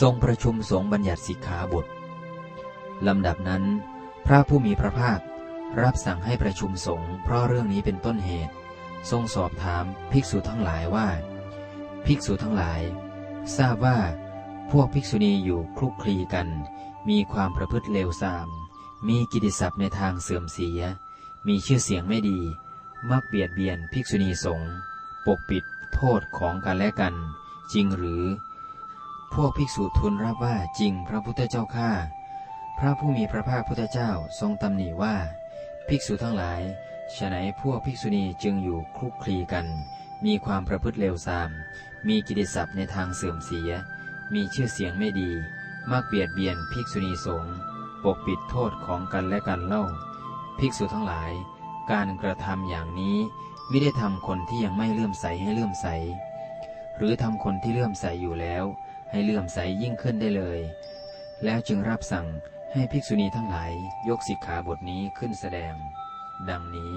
ทรงประชุมสงฆ์บัญญัติสิกขาบทลำดับนั้น พระผู้มีพระภาครับสั่งให้ประชุมสงฆ์เพราะเรื่องนี้เป็นต้นเหตุ ทรงสอบถามภิกษุทั้งหลายว่า ภิกษุทั้งหลาย ทราบว่า พวกภิกษุณีอยู่คลุกคลีกัน มีความประพฤติเลวทราม มีกิติศัพท์ในทางเสื่อมเสีย มีชื่อเสียงไม่ดี มักเบียดเบียนภิกษุณีสงฆ์ปกปิดโทษของกันและกัน จริงหรือ พวกภิกษุทูลรับว่าจริงพระพุทธเจ้าข้าพระผู้มีพระภาคพุทธเจ้าทรงตำหนิว่า ภิกษุทั้งหลายฉะไหนพวกภิกษุณีจึงอยู่คลุกคลีกัน มีความประพฤติเลวทราม มีกิตติศัพท์ในทางเสื่อมเสีย มีชื่อเสียงไม่ดีมักเบียดเบียนภิกษุณีสงฆ์ปกปิดโทษของกันและกันเล่า ภิกษุทั้งหลาย การกระทำอย่างนี้ไม่ได้ทำคนที่ยังไม่เลื่อมใสให้เลื่อมใส หรือทำคนที่เลื่อมใสอยู่แล้ว ให้เลื่อมใสยิ่งขึ้นได้เลย แล้วจึงรับสั่งให้ภิกษุณีทั้งหลายยกสิกขาบทนี้ขึ้นแสดง ดังนี้